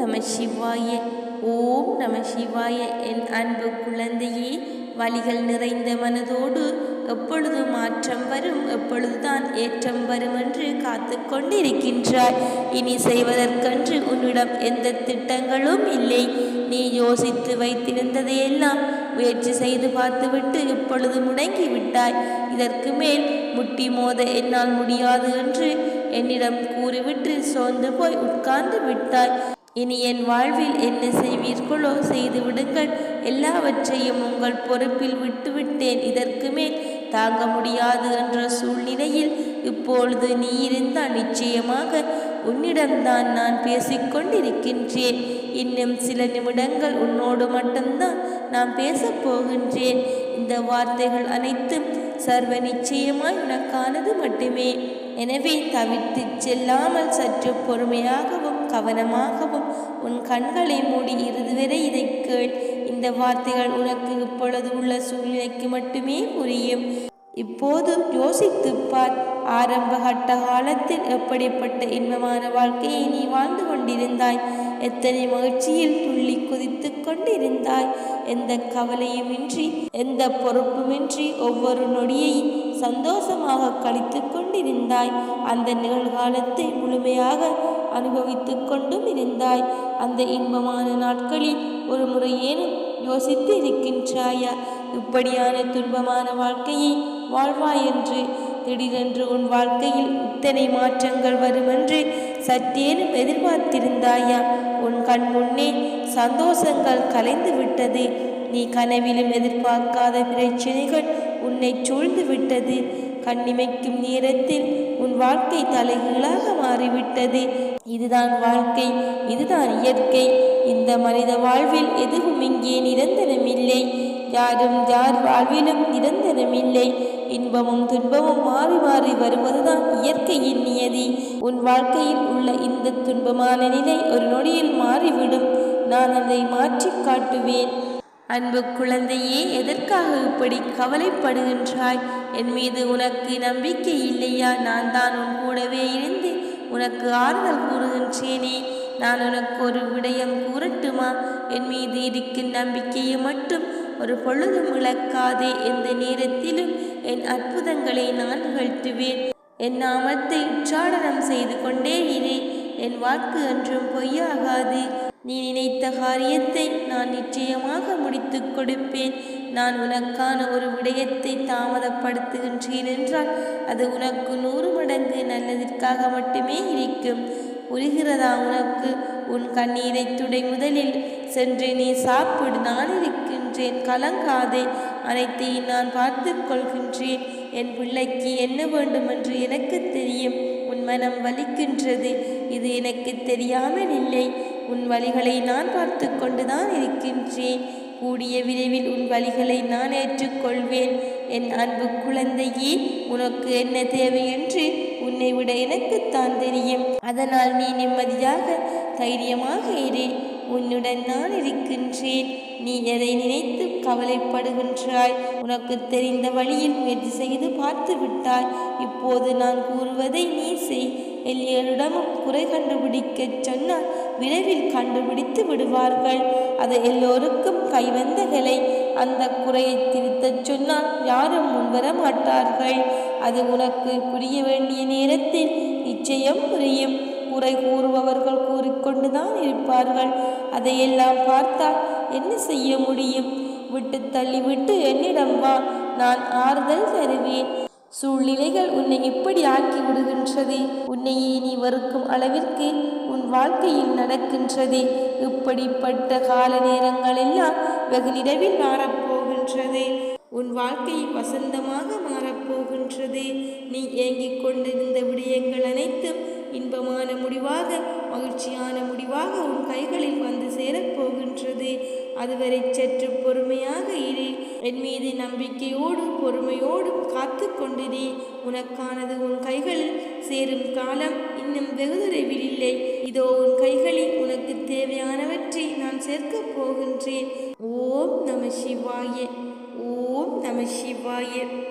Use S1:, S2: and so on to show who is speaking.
S1: நம சிவாய. ஓம் நம சிவாய. என் அன்பு குழந்தையே வழிகள் நிறைந்த மனதோடு எப்பொழுது மாற்றம் வரும் எப்பொழுதுதான் ஏற்றம் வரும் என்று காத்து கொண்டிருக்கின்றாய். இனி செய்வதற்கென்று உன்னிடம் எந்த திட்டங்களும் இல்லை. நீ யோசித்து வைத்திருந்ததையெல்லாம் முயற்சி செய்து பார்த்துவிட்டு இப்பொழுது முடங்கி விட்டாய் இதற்கு மேல் முட்டி மோத என்னால் முடியாது என்று என்னிடம் கூறிவிட்டு சோர்ந்து போய் உட்கார்ந்து விட்டாய். இனி என் வாழ்வில் என்ன செய்வீர்களோ செய்து விடுங்கள். எல்லாவற்றையும் உங்கள் பொறுப்பில் விட்டுவிட்டேன். இதற்கு மேல் தாங்க முடியாது என்ற சூழ்நிலையில் இப்பொழுது நீ இருந்தால் நிச்சயமாக உன்னிடம்தான் நான் பேசிக்கொண்டிருக்கின்றேன். இன்னும் சில நிமிடங்கள் உன்னோடு மட்டும்தான் நான் பேசப் போகின்றேன். இந்த வார்த்தைகள் அனைத்தும் சர்வ நிச்சயமாய் உனக்கானது மட்டுமே. எனவே தவிர்த்து செல்லாமல் சற்று பொறுமையாகவும் கவனமாகவும் உன் கண்களை மூடி இறுதி வரை இதை கேள். இந்த வார்த்தைகள் உனக்கு இப்பொழுது உள்ள சூழ்நிலைக்கு மட்டுமே புரியும். இப்போது யோசித்து பார் ஆரம்ப கட்ட காலத்தில் எப்படிப்பட்ட இன்பமான வாழ்க்கையை நீ வாழ்ந்து கொண்டிருந்தாய்? எத்தனை மகிழ்ச்சியில் துள்ளி குதித்து கொண்டிருந்தாய்? எந்த கவலையுமின்றி எந்த பொறுப்புமின்றி ஒவ்வொரு நொடியை சந்தோஷமாக கழித்து கொண்டிருந்தாய். அந்த நிகழ்காலத்தை முழுமையாக அனுபவித்து கொண்டும் இருந்தாய். அந்த இன்பமான நாட்களில் ஒரு முறையேனும் யோசித்து இருக்கின்றாயா? இப்படியான துன்பமான வாழ்க்கையை வாழ்வாய் என்று? திடீரென்று உன் வாழ்க்கையில் இத்தனை மாற்றங்கள் வருமென்று சற்றேனும் எதிர்பார்த்திருந்தாயா? உன் கண் முன்னே சந்தோஷங்கள் கலைந்து விட்டது. நீ கனவிலும் எதிர்பார்க்காத பிரச்சனைகள் உன்னை சூழ்ந்து விட்டது. கண்ணிமைக்கும் நேரத்தில் உன் வாழ்க்கை தலைகீழாக மாறிவிட்டது. இதுதான் வாழ்க்கை இதுதான் இயற்கை. இந்த மனித வாழ்வில் எதுவும் இங்கே நிரந்தரமில்லை. யாரும் யார் வாழ்விலும் நிரந்தரமில்லை. இன்பமும் துன்பமும் மாறி மாறி வருவதுதான் இயற்கையின் நியதி. உன் வாழ்க்கையில் உள்ள இந்த துன்பமான நிலை ஒரு நொடியில் மாறிவிடும். நான் அதை மாற்றி காட்டுவேன். அன்பு குழந்தையே எதற்காக இப்படி கவலைப்படுகின்றாய்? என் மீது உனக்கு நம்பிக்கை இல்லையா? நான் தான் உன் கூடவே இருந்து உனக்கு ஆறுதல் கூறுகின்றேனே. நான் உனக்கு ஒரு விடயம் கூறட்டுமா? என் மீது இருக்கும் நம்பிக்கையை மட்டும் ஒரு பொழுதும் இழக்காதே எந்த நேரத்திலும் என் அற்புதங்களை நான் நிகழ்த்துவேன். என் நாமத்தை உச்சாடனம் செய்து கொண்டே இரு. என் வாக்கு என்றும் பொய்யாகாது. நீ நினைத்த காரியத்தை நான் நிச்சயமாக முடித்து கொடுப்பேன். நான் உனக்கான ஒரு விடயத்தை தாமதப்படுத்துகின்றேன் என்றால் அது உனக்கு நூறு மடங்கு நல்லதற்காக மட்டுமே இருக்கும். புரிகிறதா உனக்கு? உன் கண்ணீரை துடை முதலில் சென்று நீ சாப்பிடு. நான் கொள்கின்றேன் கலங்காதே. அனைத்தையும் நான் பார்த்து கொள்கின்றேன். என் பிள்ளைக்கு என்ன வேண்டுமென்று எனக்கு தெரியும். உன் மனம் வலிக்கின்றது. இது எனக்கு தெரியாமல் இல்லை. உன் வழிகளை நான் பார்த்து கொண்டுதான் இருக்கின்றேன். கூடிய விரைவில் உன் வழிகளை நான் ஏற்றுக்கொள்வேன். என் அன்பு குழந்தையே உனக்கு என்ன தேவை என்று உன்னை விட எனக்குத்தான் தெரியும். அதனால் நீ நிம்மதியாக தைரியமாக இரு. உன்னுடன் நான் இருக்கின்றேன். நீ எதை நினைத்து கவலைப்படுகின்றாய்? உனக்கு தெரிந்த வழியில் முயற்சி செய்து பார்த்து விட்டாய் இப்போது நான் கூறுவதை நீ செய். எல்லியரிடமும் குறை கண்டுபிடிக்கச் சொன்னால் விரைவில் கண்டுபிடித்து விடுவார்கள். அது எல்லோருக்கும் கைவந்தகளை அந்த குறையை திருத்தச் சொன்னால் யாரும் முன்வர மாட்டார்கள் அது உனக்கு புரிய வேண்டிய நேரத்தில் நிச்சயம் புரியும். குறை கூறுபவர்கள் கூறிக்கொண்டுதான் இருப்பார்கள். அதையெல்லாம் பார்த்தால் என்ன செய்ய முடியும்? விட்டு தள்ளிவிட்டு என்னிடம் வா நான் ஆறுதல் தருவேன். சூழ்நிலைகள் உன்னை எப்படி ஆக்கி விடுகின்றது உன்னையே நீ வெறுக்கும் அளவிற்கு உன் வாழ்க்கையில் நடக்கின்றது. இப்படிப்பட்ட கால நேரங்கள் எல்லாம் வெகு நிலவில் மாறப்போகின்றது. உன் வாழ்க்கை வசந்தமாக மாறப்போகின்றது. நீ ஏங்கிக் கொண்டிருந்த விடயங்கள் அனைத்தும் இன்பமான முடிவாக மகிழ்ச்சியான முடிவாக உன் கைகளில் வந்து சேரப்போகின்றது. அதுவரை சற்று பொறுமையாக இரு. என் மீது நம்பிக்கையோடு பொறுமையோடு காத்து கொண்டிரு உனக்கானது உன் கைகளில் சேரும் காலம் இன்னும் வெகு தொலைவில் இல்லை. இதோ உன் கைகளில் உனக்கு தேவையானவற்றை நான் சேர்க்கப் போகின்றேன். ஓம் நம சிவாய. ஓம் நம சிவாய.